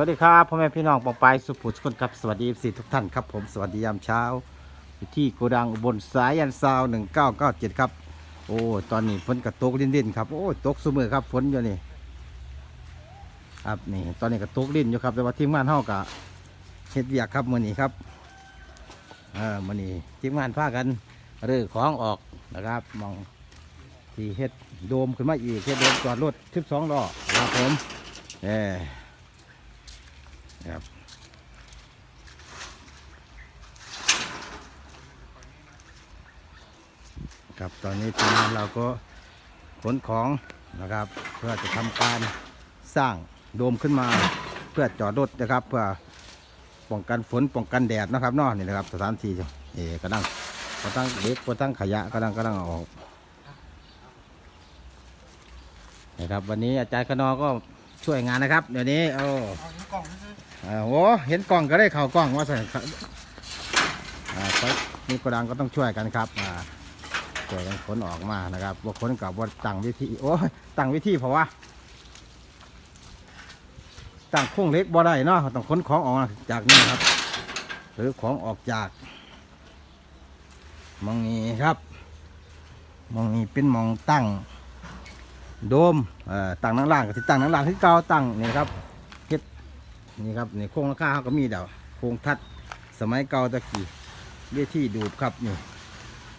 วัสดีครับพ่อแม่พี่น้องปองปายสุภูทุกคนครับสวัสดีสี่ทุกท่านครับผมสวัสดียามเช้าอยู่ที่โกดังอุบลสายยันซาวหนึ่งเก้าเก้าเจ็ดครับ โอ้ตอนนี้ฝนกระตกลิ้นดินครับโอ้ตกสมือครับฝนอยู่นี่ครับนี่ตอนนี้กระตกลิ้นอยู่ครับแต่ว่าทีมงานเฮากะเฮ็ดเวียกครับมื้อนี้ครับเออมื้อนี้ทีมงานพากันเรื้อของออกนะครับมองที่เฮ็ดโดมขึ้นมาอีกเฮ็ดโดมจอดรถ12ล้อครับผมเออ ครับ ครับตอนนี้ทีมงานเราก็ขนของนะครับ เพื่อจะทำการสร้างโดมขึ้นมาเพื่อจอดรถนะครับ เพื่อป้องกันฝนป้องกันแดดนะครับนอกนี่นะครับสถานที่เอ๋กระดังกระดังเล็กกระดังขยะกระดังกระดังอออกนะครับวันนี้อาจารย์ขนอก็ช่วยงานนะครับ เดี๋ยวนี้โอ้ เอาถึงกล่องนี่อ่าโอ้เห็นกล้องก็ได้เข่ากล้องว่าใส่ครับนี่กระดังก็ต้องช่วยกันครับอ่าช่วยกันขนออกมานะครับว่าขนกับว่าตั้งวิธีโอ้ยตั้งวิธีเพราะว่าตั้งโค้งเล็กบ่ได้เนาะต้องขนของออกจากนี่ครับ หรือของออกจากมองนี้ครับมองนี้เป็นมองตั้งโดมอ่อตั้งนั่งล่างกับที่ตั้งนั่งล่างที่เก่าตั้งนี่ครับ นี่ครับนี่โครงราคาเขาก็มีเดี๋ยวโครงทัดสมัยเก่าตะกี้เวที่ดูดครับนี่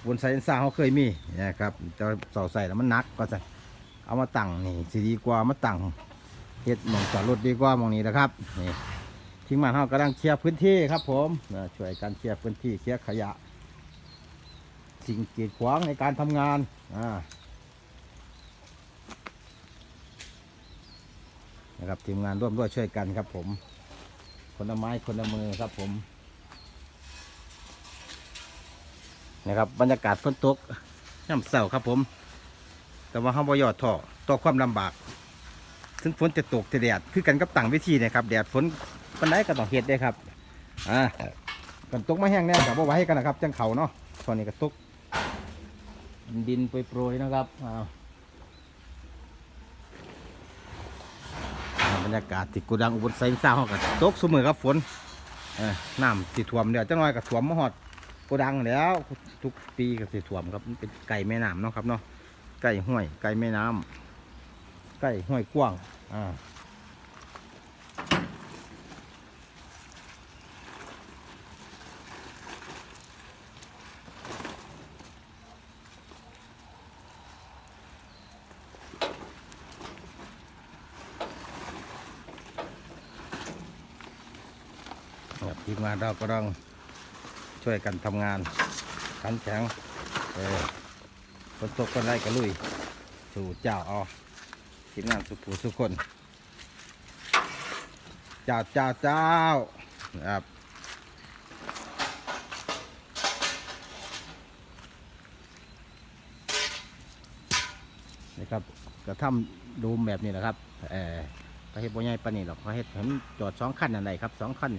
บนไซน์ซ่าเขาเคยมีนะครับจะเสาใส่แล้วมันนักก็จะเอามาตั้งนี่สิดีกว่ามาตั้งเฮ็ดมองจอดรถดีกว่ามองนี้นะครับนี่ทีมงานเขากำลังเคลียร์พื้นที่ครับ ผมช่วยกันเคลียร์พื้นที่เคลียร์ขยะ สิ่งกีดขวางในการทำงานอ่า นะครับทีมงานร่วมด้วยช่วยกันครับ ผมคนละไม้คนละมือครับผมนะครับบรรยากาศฝนตกย่ำเสาครับผม แต่ว่าห้องบยอดท่อต่อความลำบาก ถึงฝนจะตกจะแดดคือกันกับต่างวิธีนะครับแดดฝนปันไดก็ต้องเฮ็ดได้ครับอ่ากันตกไม่แห้งแน่กับว่าไว้กันนะครับ จังเขาเนาะตอนนี้ก็ตกดินโปรยๆนะครับอ้าว บรรยากาศที่กูดังอุบลไซน์ซ่าห้องกันตกสมือครับฝนน้ำติดท่วมเดี๋ยวจะน้อยกับท่วมมหอดกูดังแล้วทุกปีก็สิท่วมครับเป็นไก่แม่น้ำเนาะครับเนาะไก่ห้วยไก่แม่น้ำไก่ห้วยกว้างอ่า ทีมงานเราก็ต้องช่วยกันทำงานขันแข็งเออฝนตกก็ไล่กระลุย สู่เจ้าเอาทีมงานสุภูสุคน เจ้าเจ้าเจ้าครับนี่ครับกระทำดูมแบบนี้แหละครับเออก็เฮ็ดบ่ใหญ่ปานนี้หรอกเขาเฮ็ดเห็นจอดสองคันอันใดครับสองคัน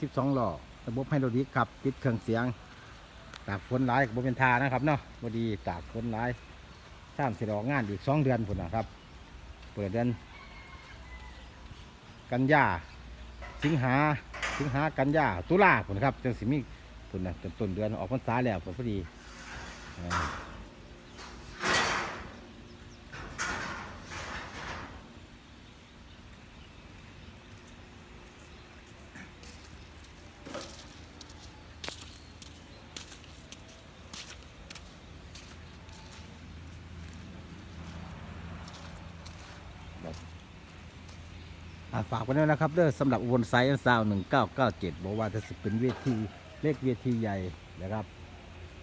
สิบสองล้อระบบไฮโดรลิกครับติดเครื่องเสียง ตากฝนร้ายบ่เป็นทานะครับเนาะบดีตากฝนร้ายสร้ามสิออกงานอีกสองเดือนผุนนะครับ เปิดเดือน กันยาสิงหาสิงหากันยาตุลาผุนครับจังสิมีผุนนะจนต้นเดือนออกพรรษาแล้วผลพอดี ฝากไว้ด้วยนะครับเด้อสำหรับอุบลไซน์ซาวหนึ่งเก้าเก้าเจ็ดบอกว่าจะสิเป็นเวทีเล็กเวทีใหญ่นะครับ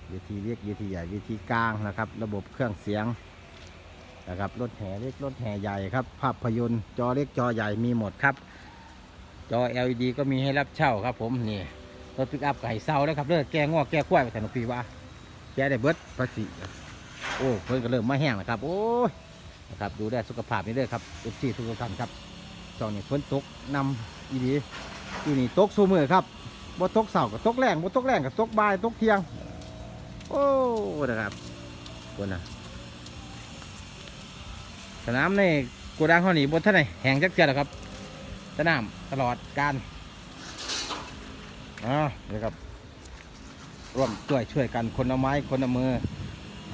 เวทีเล็กเวทีใหญ่เวทีกลางนะครับ ระบบเครื่องเสียงนะครับรถแห่เล็กรถแห่ใหญ่ครับ ภาพยนตร์จอเล็กจอใหญ่มีหมดครับ จอ LED ก็มีให้รับเช่าครับ ผมนี่รถปิกอัพไก่เศร้าแล้วครับเด้อแก้งอกแก้ควายไปแต่นกปีว่าแก้ได้เบิดภาษีโอ้เพิ่นก็เริ่มมาแห้งแล้วครับ โอ้ยนะครับดูแลสุขภาพนี่เด้อครับทุกที่ทุกท่านครับ ช่วงนี้ฝนตกนำอีดีอยู่นี่ตกสูมือครับบ่ตกเสาร์ก็ตกแรงบ่ตกแรงก็ตกบ่ายตกเที่ยง โอ้นะครับคนน่ะสนามในโกดังเขานี่บนท่านไหนแห่งจักเจียหรอครับสนามตลอดการอ่านี่ครับร่วมช่วยช่วยกันคนละไม้คนละมือ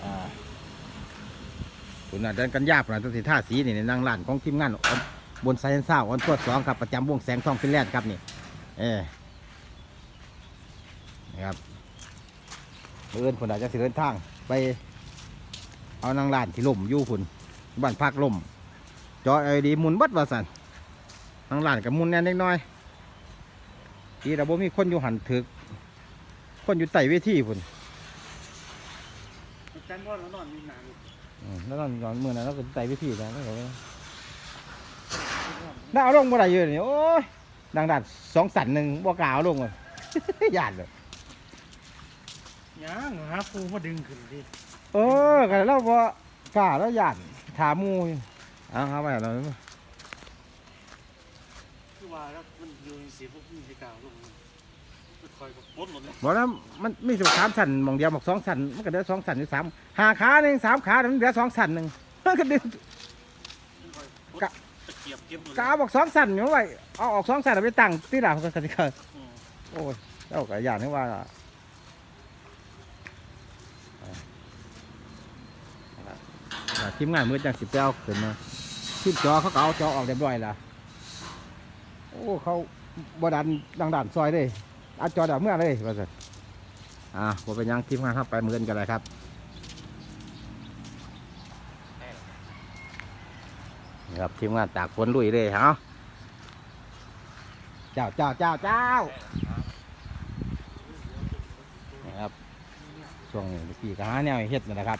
อ่าคุณน่ะเดินกันยากนะตั้งแต่ท่าสีนี่ในนางร้านของทีมงานออน บนไซเอนซ่าออนตัวสองครับประจำวงแสงทองฟินแลนด์ครับนี่เออนะครับเพื่อนคนอาจจะสิเดินทางไป เอานางร้านที่ล่มอยู่คุณบ้านพักล่มจอไอดีหมุนเบัดว่าสันนางร้านกับมุนแน่นเล็กน้อยที่เราบ่มีคนอยู่หันถึก คนอยู่ใต้เวทีพุ่นจันพ่อเรานอนมีหนังอืมแล้วตอนตอนมื่อนั้นเราก็ใต้เวทีนะไม่เหรอ น่าเอาลงบ่ได้เยอะนี่โอ้ยดังดัดสองสันหนึ่งบ่กล้าเอาลงเลยหยาดเลยยังหาครูมาดึงขึ้นดิเออกันแล้วบ่กล้าแล้วหยาดถามหมูอยู่เอาเอาไปเราคือว่าแล้วมันอยู่ในสีพวกนี้ที่กล่าวลงมันคอยกับปดหมดเลยบอกแล้วมันมีสิบสามสันหมองเดียวหมอกสองสันมันก็เหลือสองสันหรือสามหาขาหนึ่งสามขามันเหลือสองสันหนึ่งมันก็ดึง มันคอยปด กะ ตะเกีย บเก็บหมดกาบอกสองสันอยู่ไว้เอาออกสองสันเอาไปตั้งที่หลังก็จะเกิดอืม โอ้ยเจ้าก็อย่างที่ว่าล่ะอ่าทีมงานมือจังสิบเจ้าขึ้นมาทีมจอเขาก็เอาจอออกเรียบร้อยและโอ้เขาบดันดังด่านซอยเลยเอาจอดับเมื่อเลยว่าสิอ่าผมเป็นหยังทีมงานเข้าไปเหมือนกันเลยครับ ครับทีมงานตากฝนลุยเลยเหรอเจ้าเจ้าเจ้าเจ้านะครับช่วงนี้ปีกหาแนวเฮ็ดนะครับ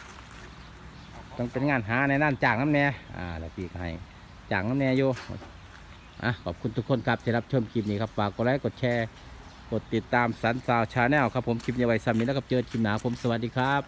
ต้องเป็นงานหาในนั่นจางน้ำแน่อ่าแล้วปีกให้จางน้ำแน่อยู่อะขอบคุณทุกคนครับที่รับชมคลิปนี้ครับฝากกดไลค์กดแชร์ กดติดตามสันสาวชาแนลครับผมคลิปนี้ไว้ซ้ำนี้แล้วกับเจอคลิปหนาผมสวัสดีครับ